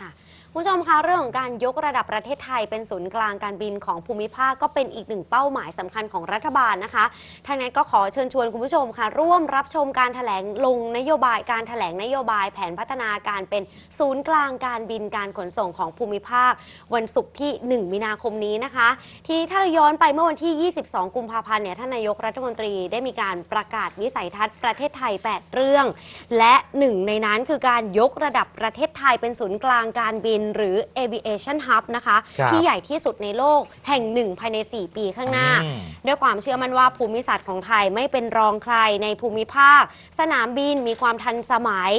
ค่ะคุณผู้ชมคะเรื่องของการยกระดับประเทศไทยเป็นศูนย์กลางการบินของภูมิภาคก็เป็นอีกหนึ่งเป้าหมายสำคัญของรัฐบาลนะคะทางนั้นก็ขอเชิญชวนคุณผู้ชมค่ะ ร่วมรับชมการถแถลงลงนโยบายการถแถลงนโยบายแผนพัฒนาการเป็นศูนย์กลางการบินการขนส่งของภูมิภาค วันศุกร์ที่ 1 มีนาคมนี้นะคะ ที่ถ้าเราย้อนไปเมื่อวันที่ 22 กุมภาพันธ์เนี่ยท่านนายกรัฐมนตรีได้มีการประกาศวิสัยทัศน์ประเทศไทย 8 เรื่อง และหนึ่งในนั้นคือการยกระดับประเทศไทยเป็นศูนย์กลางการบินหรือ aviation hub นะคะ ครับที่ใหญ่ที่สุดในโลกแห่งหนึ่งภายใน 4 ปีข้างหน้า อืม ด้วยความเชื่อมั่นว่าภูมิศาสตร์ของไทยไม่เป็นรองใครในภูมิภาค สนามบินมีความทันสมัย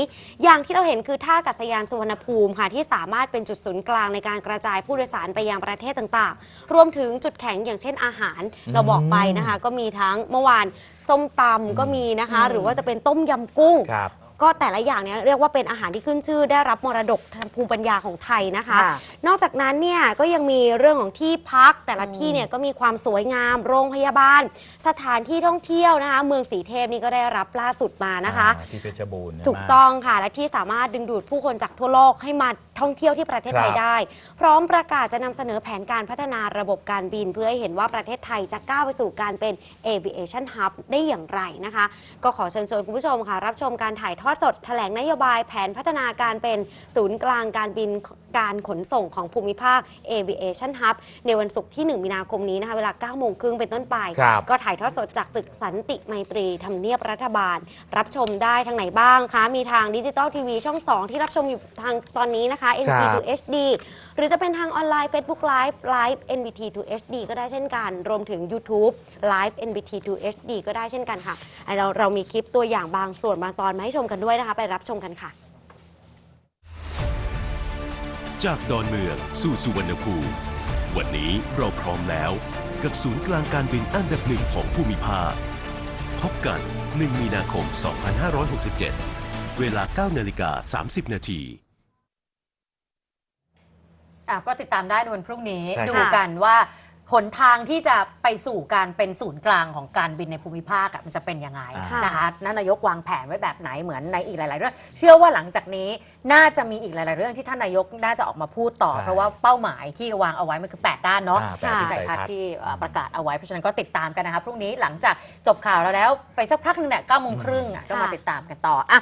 อย่างที่เราเห็นคือท่าอากาศยานสุวรรณภูมิค่ะที่สามารถเป็นจุดศูนย์กลางในการกระจายผู้โดยสารไปยังประเทศต่างๆ รวมถึงจุดแข็งอย่างเช่นอาหาร เราบอกไปนะคะ ก็มีทั้งเมื่อวานส้มตำก็มีนะคะ หรือว่าจะเป็นต้มยำกุ้ง ครับ ก็แต่ละอย่างเนี่ยเรียกว่าเป็นอาหารที่ขึ้นชื่อ ได้รับมรดกทางภูมิปัญญาของไทยนะคะ ค่ะนอกจากนั้นเนี่ยก็ยังมีเรื่องของที่พัก แต่ละที่เนี่ยก็มีความสวยงาม โรงพยาบาล สถานที่ท่องเที่ยวนะคะ เมืองสีเทพนี่ก็ได้รับล่าสุดมานะคะ อ่าที่เพชรบูรณ์ถูกต้องค่ะ และที่สามารถดึงดูดผู้คนจากทั่วโลกให้มาท่องเที่ยวที่ประเทศไทยครับได้ พร้อมประกาศจะนำเสนอแผนการพัฒนาระบบการบิน เพื่อให้เห็นว่าประเทศไทยจะก้าวไปสู่การเป็น aviation hub ได้อย่างไรนะคะ ก็ขอเชิญชวนคุณผู้ชมค่ะ รับชมการถ่ายทอดสดแถลงนโยบายแผนพัฒนาการเป็นศูนย์กลางการบินการขนส่งของภูมิภาค aviation hub ในวันศุกร์ที่ 1 มีนาคมนี้นะคะเวลา9โมงครึ่งเป็นต้นไป ครับ ก็ถ่ายทอดสดจากตึกสันติไมตรีทำเนียบรัฐบาล รับชมได้ทางไหนบ้างคะ มีทางดิจิตอลทีวีช่อง 2 ที่รับชมอยู่ทางตอนนี้นะคะ NBT ครับ to HD หรือจะเป็นทางออนไลน์ Facebook Live Live NBT to HD ก็ได้เช่นกัน รวมถึง YouTube Live NBT to HD ก็ได้เช่นกันค่ะเราเรามีคลิปตัวอย่างบางส่วนบางตอนมาให้ชมกันด้วยนะคะ ไปรับชมกันค่ะ จากดอนเมืองสู่สุวรรณภูมิวันนี้เราพร้อมแล้วกับศูนย์กลางการบินอันดับหนึ่งของภูมิภาคพบกัน 1 มีนาคม 2567 เวลา 9 นาฬิกา 30 นาที อะก็ติดตามได้ในวันพรุ่งนี้ใช่ครับ ดูกันว่าหนทางที่จะไปสู่การเป็นศูนย์กลางของการบินในภูมิภาคอะมันจะเป็นยังไงค่ะ นะคะนั่นนายกวางแผนไว้แบบไหนเหมือนในอีกหลาย ๆ เรื่อง เชื่อว่าหลังจากนี้น่าจะมีอีกหลาย ๆ เรื่องที่ท่านนายกน่าจะออกมาพูดต่อ ใช่ เพราะว่าเป้าหมายที่วางเอาไว้มันคือ 8 ด้านเนาะ อ่าแปดวิวิสัสัยยทัทัศศน์น์ที่เอ่อประกาศเอาไว้ เพราะฉะนั้นก็ติดตามกันนะคะพรุ่งนี้หลังจากจบข่าวแล้วแล้วไปสักพักหนึ่งเนี่ยเก้าโมงครึ่งอะก็มาค่ะ ติดตามกันต่ออะ